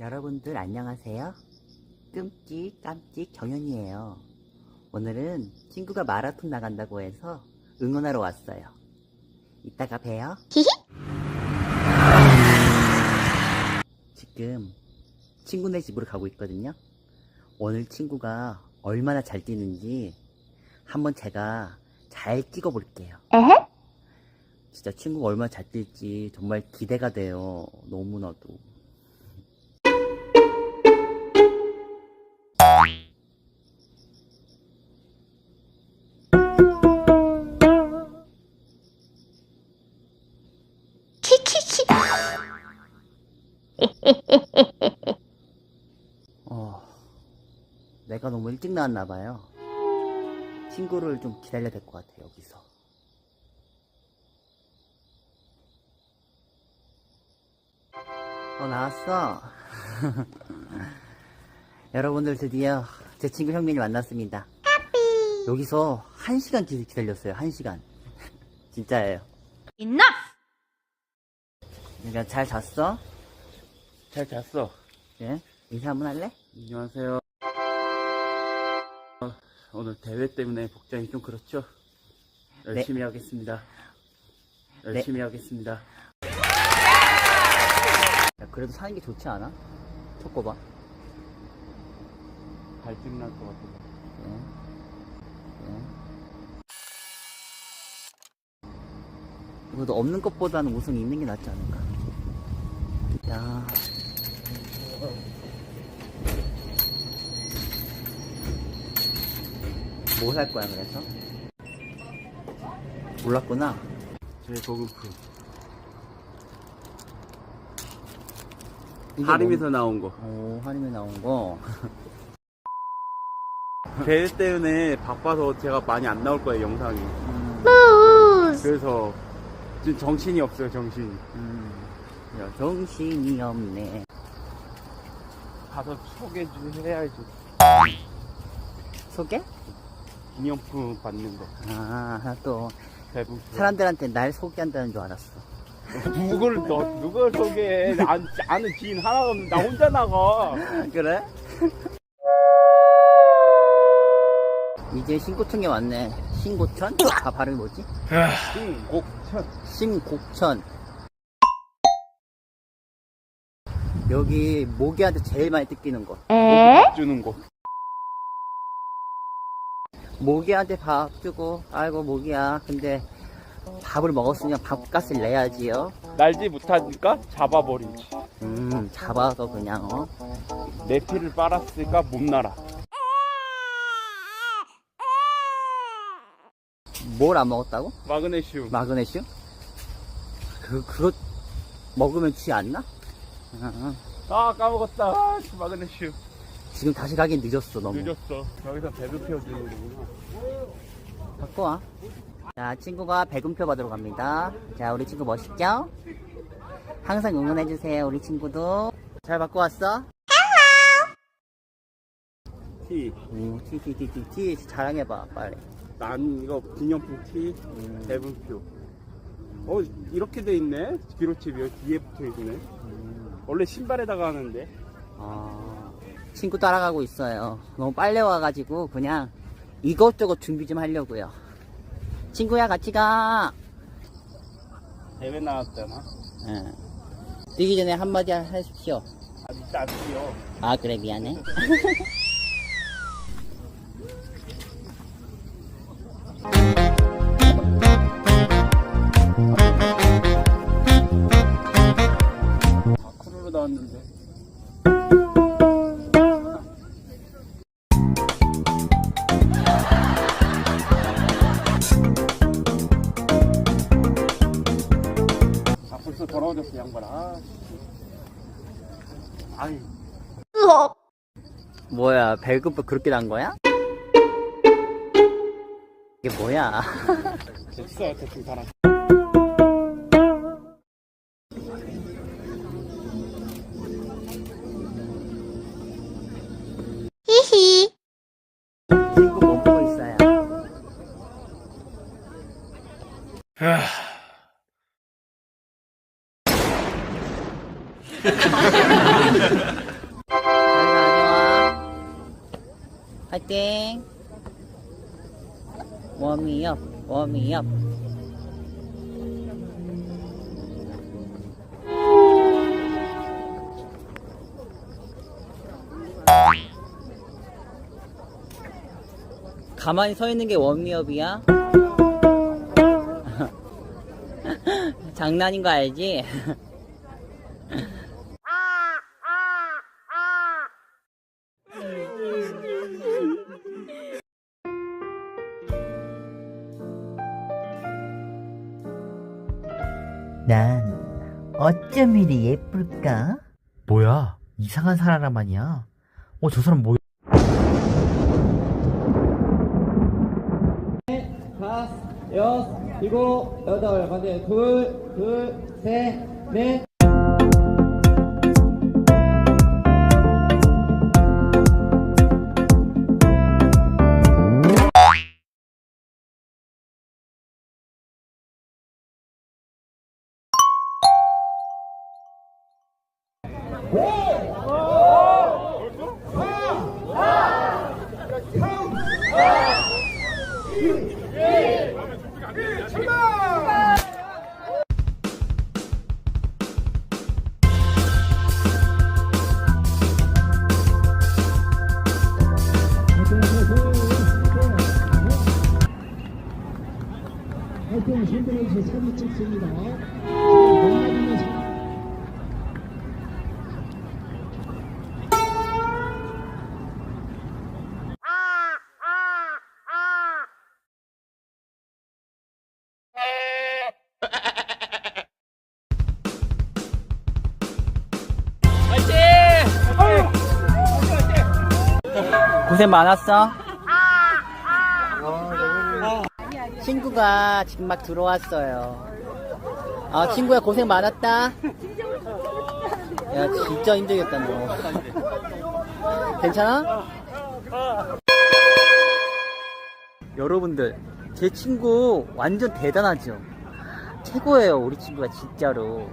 여러분들 안녕하세요. 끔찍 깜찍 정현이에요. 오늘은 친구가 마라톤 나간다고 해서 응원하러 왔어요. 이따가 봬요. 지금 친구네 집으로 가고 있거든요. 오늘 친구가 얼마나 잘 뛰는지 한번 제가 잘 찍어 볼게요. 에헤? 진짜 친구가 얼마나 잘 뛸지 정말 기대가 돼요. 너무나도. 어, 내가 너무 일찍 나왔나봐요. 친구를 좀 기다려야 될 것 같아, 여기서. 어, 나왔어. 여러분들 드디어 제 친구 형민이 만났습니다. 여기서 한 시간 기- 기다렸어요, 한 시간. 진짜예요. Enough. 그러니까 잘 잤어? 잘 잤어. 예? 인사 한번 할래? 안녕하세요. 어, 오늘 대회 때문에 복장이 좀 그렇죠? 열심히 하겠습니다. 열심히 하겠습니다. 야, 그래도 사는 게 좋지 않아? 초코바. 갈증 날 것 같아. 예. 예. 그래도 없는 것보다는 우선 있는 게 낫지 않을까. 야. 뭐 살 거야, 그래서? 몰랐구나. 제일 고급품. 이게 하림에서 나온 거. 뭐- 오, 하림에 나온 거. 대회 때문에 바빠서 제가 많이 안 나올 거예요, 영상이. 음, 그래서 지금 정신이 없어요, 정신이. 음. 야, 정신이 없네. 가서 소개 좀 해야지. 소개? 기념품 받는 거. 아, 또, 대부분. 사람들한테 날 소개한다는 줄 알았어. 누굴, 너, 누굴 소개해? 안, 아는 지인 하나가 없는데 나 혼자 나가. 그래? 이제 신고천에 왔네. 신고천? 아, 발음이 뭐지? 응, 곡천. 신곡천. 여기 모기한테 제일 많이 뜯기는 곳. 에? 주는 거. 모기한테 밥 주고, 아이고, 모기야. 근데 밥을 먹었으면 밥값을 내야지요. 날지 못하니까 잡아버리지. 음, 잡아서 그냥, 어? 내 피를 빨았으니까 못 날아. 뭘 안 먹었다고? 마그네슘. 마그네슘? 그, 그거 먹으면 취안 나? 아, 아 까먹었다. 아, 씨, 마그네슘. 지금 다시 가긴 늦었어, 너무. 늦었어. 여기서 배도 태워주는 거구나. 갖고 와. 자, 친구가 배금표 받으러 갑니다. 자, 우리 친구 멋있죠? 항상 응원해주세요, 우리 친구도. 잘 받고 왔어? 티. 오, 티, 티, 티, 티, 티. 자랑해봐, 빨리. 난 이거 기념품 티. 대분표. 어 이렇게 돼 있네. 기로칩이 뒤에 붙어 있네. 원래 신발에다가 하는데. 아, 친구 따라가고 있어요. 너무 빨리 와가지고, 그냥 이것저것 준비 좀 하려고요. 친구야, 같이 가. 대회 나왔잖아. 응. 뛰기 전에 한마디 하십시오. 아 진짜 안 뛰어. 아, 그래, 미안해. 나왔는데. 아 벌써 더러워졌어 양말. 아. 씨. 아이. 뭐야, 배급부 그렇게 난 거야? 이게 뭐야? 됐어 대충 살아. 히 파이팅 워미업 워미업 가만히 서 있는 게 워미업이야? 장난인 거 알지? 난 어쩜 이리 예쁠까? 뭐야? 이상한 사람 아니야? 어, 저 사람 뭐야? 다섯, 여섯, 일곱, 여덟, 반대, 둘, 둘, 셋, 넷. 화이팅 흔들어서 사진 찍습니다. 고생 많았어. 친구가 지금 막 들어왔어요. 아, 친구야 고생 많았다. 야, 진짜 힘들겠다, 너. 괜찮아? 여러분들, 제 친구 완전 대단하죠? 최고예요, 우리 친구가 진짜로.